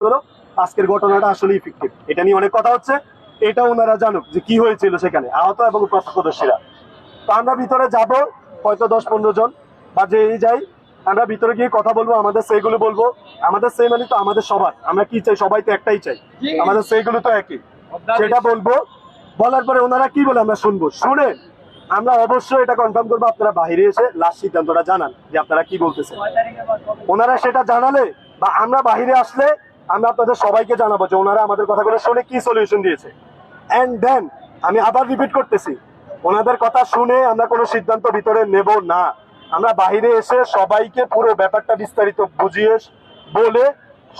হলো আজকের ঘটনাটা আসলে ইফেক্টিভ এটা নিয়ে অনেক কথা হচ্ছে। এটা ওনারা জানুক যে কি হয়েছিল সেখানে আহত এবং প্রত্যক্ষদর্শীরা তো আমরা ভিতরে যাব হয়তো দশ পনেরো জন বা যেই যাই আমরা ভিতরে গিয়ে কথা বলব আমাদের সেইগুলো বলব। আমাদের সেই মানে তো আমাদের সবার। আমরা কি চাই? সবাই তো একটাই চাই। আমাদের সেইগুলো তো একই। সেটা বলব। বলার পরে ওনারা কি বলে আমরা শুনব? শুনে আমরা অবশ্যই এটা কনফার্ম করব আপনারা বাইরে এসে লাস্ট সিদ্ধান্তটা জানান যে আপনারা কি বলতেছেন। ওনারা সেটা জানালে বা আমরা বাহিরে আসলে আমরা আপনাদের সবাইকে জানাব যে ওনারা আমাদের কথাগুলো শুনে কি সলিউশন দিয়েছে। এন্ড দেন আমি আবার রিপিট করতেছি। ওনাদের কথা শুনে আমরা কোনো সিদ্ধান্ত ভিতরে নেব না। আমরা বাইরে এসে সবাইকে পুরো ব্যাপারটা বিস্তারিত বুঝিয়ে বলে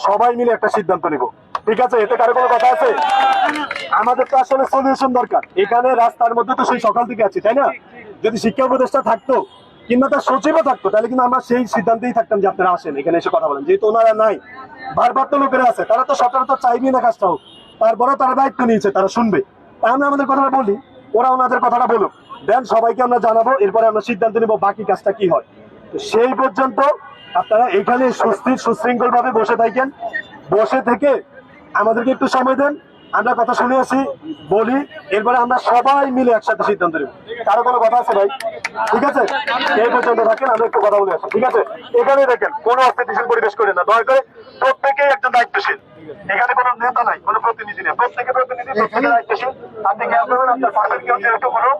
সবাই মিলে একটা সিদ্ধান্ত নিব। ঠিক আছে? এতে কারও কোনো কথা আছে? আমাদের তো আসলে সলিউশন দরকার। এখানে রাস্তার মধ্যে তো সেই সকাল থেকে আছি, তাই না? যদি শিক্ষা উপদেষ্টা থাকতো, কিংবা তার সচিবও থাকতো, তাহলে কিন্তু আমরা সেই সিদ্ধান্তেই থাকতাম যে আপনারা আসেন, এখানে এসে কথা বলেন। যেহেতু ওনারা নাই বারবার তো লোকেরা আছে, তারা তো সচরাচর চাইবেই না কাজটা হোক। তারপরেও তারা দায়িত্ব নিয়েছে, তারা শুনবে। তা আমরা আমাদের কথাটা বলি, ওরা ওনাদের কথাটা বলুক। দেন সবাইকে আমরা জানাব, এরপরে আমরা সিদ্ধান্ত নেব বাকি কাজটা কি হয়। তো সেই পর্যন্ত আপনারা এখানে সুস্থির সুশৃঙ্খল ভাবে বসে থাকেন। বসে থেকে আমাদেরকে একটু সময় দেন। আমরা কথা শুনে আসি, বলি, এরপরে আমরা সবাই মিলে একসাথে সিদ্ধান্ত নেব। কারও কোনো কথা আছে ভাই? ঠিক আছে? এই পর্যন্ত থাকেন আমরা একটু কথা বলে আসি, ঠিক আছে? এখানে দেখেন, কোনো অস্থিতিশীল পরিবেশ করে না। দয়া করে প্রত্যেকেই একজন দায়িত্বশীল। এখানে কোনো নেতা নাই, কোনো প্রতিনিধি নেই। প্রত্যেকে প্রতিনিধি, প্রত্যেকে দায়িত্বশীল। আপনি খেয়াল করবেন, আপনার পাশের কেউ যেহেতু কোনো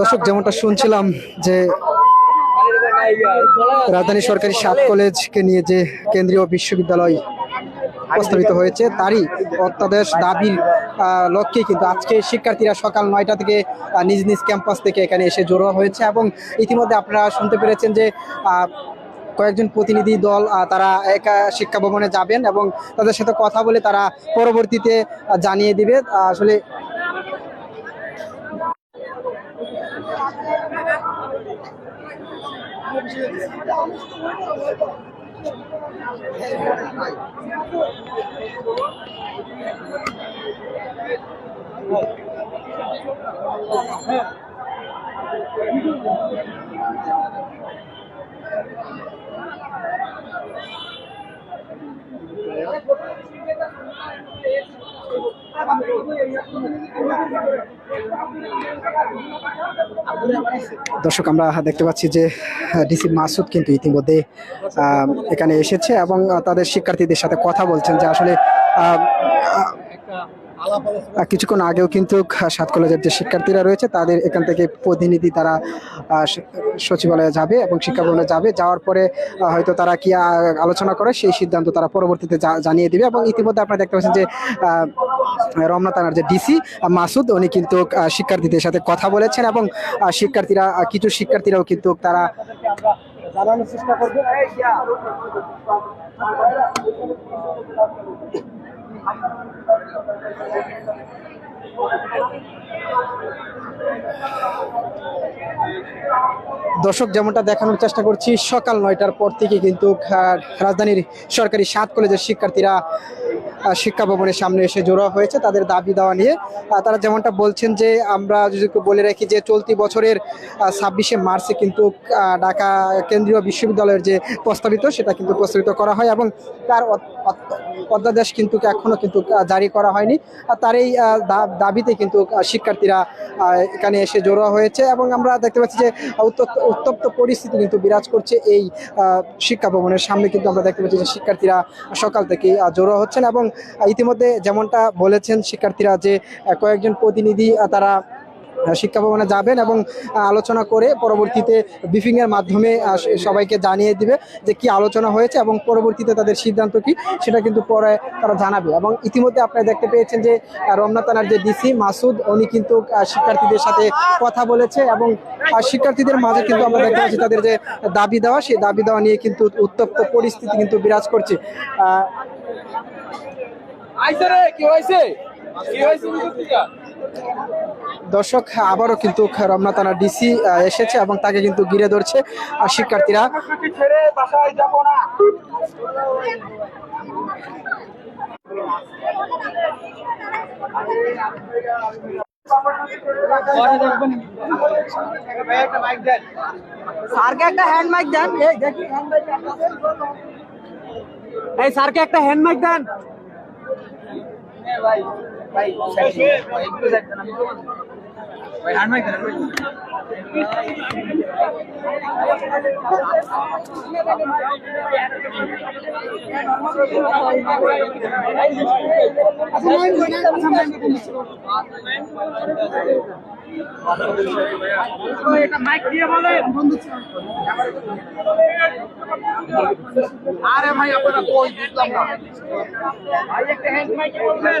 দর্শক, যেমনটা শুনছিলাম যে রাজধানী সরকারি সাত কলেজকে নিয়ে যে কেন্দ্রীয় বিশ্ববিদ্যালয় প্রস্তাবিত হয়েছে। তারই অত্যাদেশ দাবির লক্ষ্যে কিন্তু আজকে শিক্ষার্থীরা সকাল নয়টা থেকে নিজ নিজ ক্যাম্পাস থেকে এখানে এসে জড়ো হয়েছে এবং ইতিমধ্যে আপনারা শুনতে পেরেছেন যে কয়েকজন প্রতিনিধি দল তারা একা শিক্ষা ভবনে যাবেন এবং তাদের সাথে কথা বলে তারা পরবর্তীতে জানিয়ে দিবে। আহ, আসলে দর্শক, আমরা দেখতে পাচ্ছি যে ডিসি মাসুদ কিন্তু ইতিমধ্যে এখানে এসেছে এবং তাদের শিক্ষার্থীদের সাথে কথা বলছেন যে আসলে কিছুক্ষণ আগেও কিন্তু সাত কলেজের যে শিক্ষার্থীরা রয়েছে, তাদের এখান থেকে প্রতিনিধি তারা সচিবালয়ে যাবে এবং শিক্ষা ভবনে যাবে। যাওয়ার পরে হয়তো তারা কি আলোচনা করে, সেই সিদ্ধান্ত তারা পরবর্তীতে জানিয়ে দিবে এবং ইতিমধ্যে আপনারা দেখতে পাচ্ছেন যে রমনা থানার যে ডিসি মাসুদ, উনি কিন্তু শিক্ষার্থীদের সাথে কথা বলেছেন এবং শিক্ষার্থীরা কিছু শিক্ষার্থীরাও কিন্তু তারা জানানোর চেষ্টা করবে। দর্শক, যেমনটা দেখানোর চেষ্টা করছি, সকাল নয়টার পর থেকে কিন্তু রাজধানীর সরকারি সাত কলেজের শিক্ষার্থীরা শিক্ষা ভবনের সামনে এসে জোড়া হয়েছে। তাদের দাবি দেওয়া নিয়ে তারা যেমনটা বলছেন যে, আমরা যদি বলে রাখি যে, চলতি বছরের ছাব্বিশে মার্চে কিন্তু ঢাকা কেন্দ্রীয় বিশ্ববিদ্যালয়ের যে প্রস্তাবিত, সেটা কিন্তু প্রস্তাবিত করা হয় এবং তার অধ্যাদেশ কিন্তু এখনও কিন্তু জারি করা হয়নি। আর তার এই দাবিতে কিন্তু শিক্ষার্থীরা এখানে এসে জড়ো হয়েছে এবং আমরা দেখতে পাচ্ছি যে উত্তপ্ত উত্তপ্ত পরিস্থিতি কিন্তু বিরাজ করছে এই শিক্ষা ভবনের সামনে কিন্তু আমরা দেখতে পাচ্ছি যে শিক্ষার্থীরা সকাল থেকে আহ, জড়ো হচ্ছেন এবং ইতিমধ্যে যেমনটা বলেছেন শিক্ষার্থীরা যে কয়েকজন প্রতিনিধি তারা শিক্ষা ভবনে যাবেন এবং আলোচনা করে পরবর্তীতে ব্রিফিংয়ের মাধ্যমে সবাইকে জানিয়ে দিবে যে কি আলোচনা হয়েছে এবং পরবর্তীতে তাদের সিদ্ধান্ত কি সেটা কিন্তু পরে তারা জানাবে। এবং ইতিমধ্যে আপনারা দেখতে পেয়েছেন যে রমনা থানার যে ডিসি মাসুদ উনি কিন্তু শিক্ষার্থীদের সাথে কথা বলেছে এবং শিক্ষার্থীদের মাঝে কিন্তু আমরা দেখতে পাচ্ছি তাদের যে দাবি দেওয়া সেই দাবি দেওয়া নিয়ে কিন্তু উত্তপ্ত পরিস্থিতি কিন্তু বিরাজ করছে। আহ, কি হইছে কি হইছে দর্শক, আবারও কিন্তু রমনা থানার ডিসি এসেছে এবং তাকে কিন্তু ঘিরে ধরছে আর শিক্ষার্থীরা। স্যারকে একটা হ্যান্ড মাইক দেন। এই দেখি হ্যান্ড মাইক এই স্যারকে একটা হ্যান্ড মাইক দেন আরে ভাই আপনারা কই বুঝলাম না। ভাই একটা হ্যান্ড বলবেন?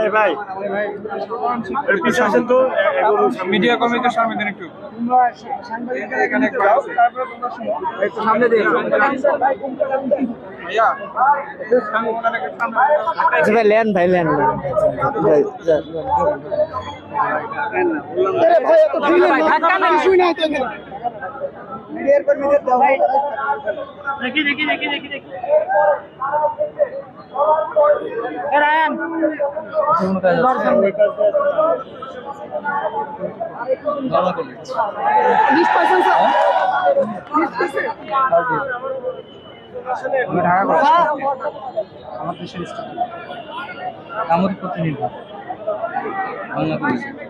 এই ভাই এর পিছনে আসেন তো মিডিয়া কর্মীদের সামনে দেন একটু। আচ্ছা ভাই লেন ভাই লেন। আমার দেশের সামরিক প্রতিনিধি। বাংলাদেশ। এই